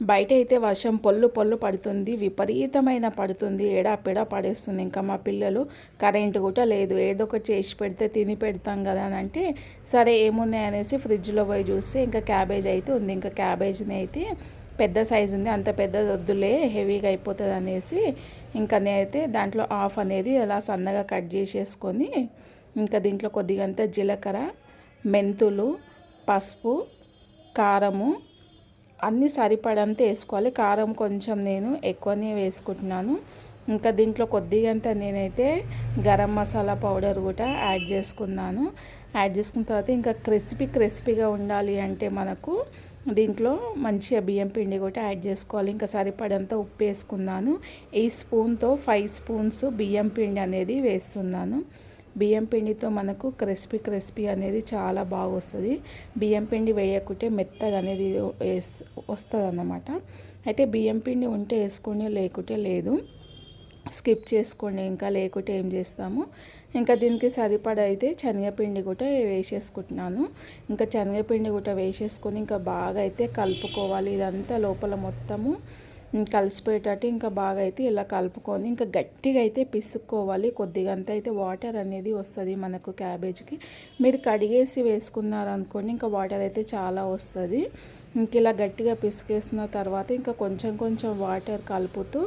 బయట అయితే వర్షం పొల్లు పొల్లు పడుతుంది విపరీతమైన పడుతుంది ఏడాపెడా పడేస్తుంది. ఇంకా మా పిల్లలు కరెంటు కూడా లేదు. ఏదో ఒకటి చేసి పెడితే తిని పెడతాం కదా అని అంటే సరే ఏమున్నాయి అనేసి ఫ్రిడ్జ్లో పోయి చూస్తే ఇంకా క్యాబేజ్ అయితే ఉంది. ఇంకా క్యాబేజ్ని అయితే పెద్ద సైజు ఉంది. అంత పెద్ద వద్దులే హెవీగా అయిపోతుంది అనేసి ఇంకా నేనైతే దాంట్లో ఆఫ్ అనేది అలా సన్నగా కట్ చేసేసుకొని ఇంకా దీంట్లో కొద్దిగంత జీలకర్ర మెంతులు పసుపు కారము అన్నీ సరిపడంత వేసుకోవాలి. కారం కొంచెం నేను ఎక్కువనే వేసుకుంటున్నాను. ఇంకా దీంట్లో కొద్దిగా అంత నేనైతే గరం మసాలా పౌడర్ కూడా యాడ్ చేసుకున్నాను. యాడ్ చేసుకున్న తర్వాత ఇంకా క్రిస్పీ క్రిస్పీగా ఉండాలి అంటే మనకు దీంట్లో మంచిగా బియ్యం పిండి కూడా యాడ్ చేసుకోవాలి. ఇంకా సరిపడంత ఉప్పు వేసుకున్నాను. ఈ స్పూన్తో ఫైవ్ స్పూన్స్ బియ్యం పిండి అనేది వేస్తున్నాను. బియ్యం పిండితో మనకు క్రిస్పీ క్రిస్పీ అనేది చాలా బాగా వస్తుంది బియ్యం పిండి వేయకుంటే మెత్తగా అనేది వస్తుంది అన్నమాట అయితే బియ్యం పిండి ఉంటే వేసుకొని లేకుంటే లేదు. స్కిప్ చేసుకోండి ఇంకా లేకుంటే ఏం చేస్తాము? ఇంకా దీనికి సరిపడ అయితే శనగపిండి కూడా వేసేసుకుంటున్నాను. ఇంకా శనగపిండి కూడా వేసేసుకొని ఇంకా బాగా అయితే కలుపుకోవాలి. ఇదంతా లోపల మొత్తము కలిసిపోయేటట్టు ఇంకా బాగా అయితే ఇలా కలుపుకొని ఇంకా గట్టిగా అయితే పిసుక్కోవాలి. కొద్దిగా అంత అయితే వాటర్ అనేది వస్తుంది మనకు క్యాబేజ్కి. మీరు కడిగేసి వేసుకున్నారు అనుకోండి ఇంకా వాటర్ అయితే చాలా వస్తుంది. ఇంక ఇలా గట్టిగా పిసికేసిన తర్వాత ఇంకా కొంచెం కొంచెం వాటర్ కలుపుతూ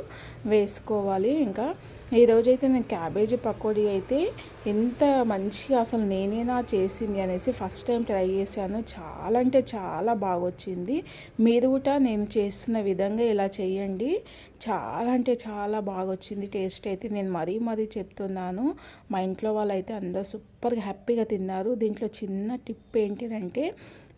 వేసుకోవాలి ఇంకా. ఈరోజైతే నేను క్యాబేజీ పకోడీ అయితే ఎంత మంచిగా అసలు నేనేనా చేసింది అనేసి ఫస్ట్ టైం ట్రై చేశాను. చాలా అంటే చాలా బాగా వచ్చింది మీరు కూడా నేను చేస్తున్న విధంగా ఇలా చేయండి. చాలా అంటే చాలా బాగా వచ్చింది టేస్ట్ అయితే. నేను మరీ మరీ చెప్తున్నాను. మా ఇంట్లో వాళ్ళు అయితే అందరూ సూపర్గా హ్యాపీగా తిన్నారు. దీంట్లో చిన్న టిప్ ఏంటిదంటే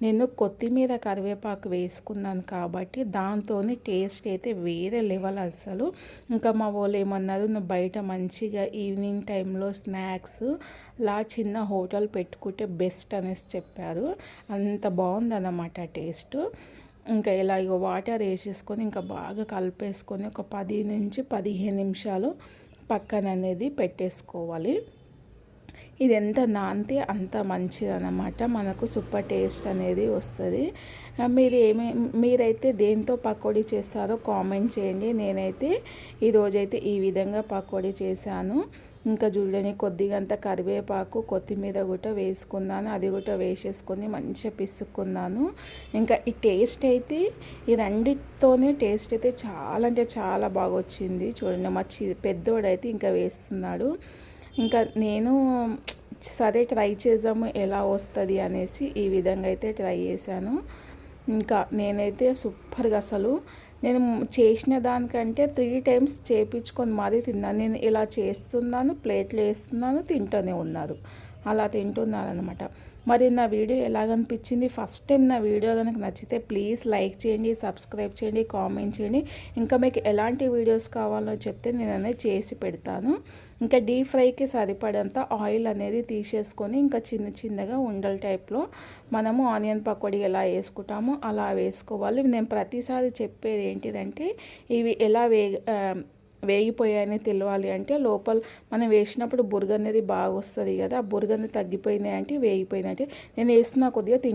నేను కొత్తిమీర కరివేపాకు వేసుకున్నాను కాబట్టి దాంతో టేస్ట్ అయితే వేరే లెవెల్ అసలు. ఇంకా మా వాళ్ళు ఏమన్నారు నువ్వు బయట మంచిగా ఈవినింగ్ టైంలో స్నాక్స్ లా చిన్న హోటల్ పెట్టుకుంటే బెస్ట్ అనేసి చెప్పారు. అంత బాగుందన్నమాట టేస్ట్. ఇంకా ఇలా ఇక వాటర్ వేసేసుకొని ఇంకా బాగా కలిపేసుకొని ఒక పది నుంచి పదిహేను నిమిషాలు పక్కన అనేది పెట్టేసుకోవాలి. ఇది ఎంత నాంతే అంత మంచిది అన్నమాట మనకు సూపర్ టేస్ట్ అనేది వస్తుంది. మీరు ఏమి మీరైతే దేంతో పకోడీ చేస్తారో కామెంట్ చేయండి. నేనైతే ఈరోజైతే ఈ విధంగా పకోడీ చేశాను. ఇంకా చూడని కొద్దిగంత కరివేపాకు కొత్తిమీర కూడా వేసుకున్నాను. అది కూడా వేసేసుకొని మంచిగా పిసుక్కున్నాను. ఇంకా ఈ టేస్ట్ అయితే ఈ రెండితోనే టేస్ట్ అయితే చాలా అంటే చాలా బాగా వచ్చింది చూడండి మా చి పెద్దోడైతే ఇంకా వేస్తున్నాడు. ఇంకా నేను సరే ట్రై చేసాము ఎలా వస్తుంది అనేసి ఈ విధంగా అయితే ట్రై చేశాను. ఇంకా నేనైతే సూపర్గా అసలు నేను చేసిన దానికంటే త్రీ టైమ్స్ చేపించుకొని మరీ తిన్నాను. నేను ఇలా చేస్తున్నాను ప్లేట్లు వేస్తున్నాను తింటూనే ఉన్నారు. అలా తింటున్నారనమాట మరి నా వీడియో ఎలాగనిపించింది? ఫస్ట్ టైం నా వీడియో కనుక నచ్చితే ప్లీజ్ లైక్ చేయండి సబ్స్క్రైబ్ చేయండి కామెంట్ చేయండి. ఇంకా మీకు ఎలాంటి వీడియోస్ కావాలో చెప్తే నేను అనేది చేసి పెడతాను. ఇంకా డీప్ ఫ్రైకి సరిపడంత ఆయిల్ అనేది తీసేసుకొని ఇంకా చిన్న చిన్నగా ఉండల టైప్లో మనము ఆనియన్ పకోడీ ఎలా వేసుకుంటామో అలా వేసుకోవాలి. నేను ప్రతిసారి చెప్పేది ఏంటిదంటే ఇవి ఎలా వే వేగిపోయాయని తెలియాలి అంటే లోపల మనం వేసినప్పుడు బురగ అనేది బాగా వస్తుంది కదా ఆ బురగ అనేది తగ్గిపోయినాయి అంటే వేగిపోయినాయి అంటే నేను వేస్తున్నా కొద్దిగా తింటా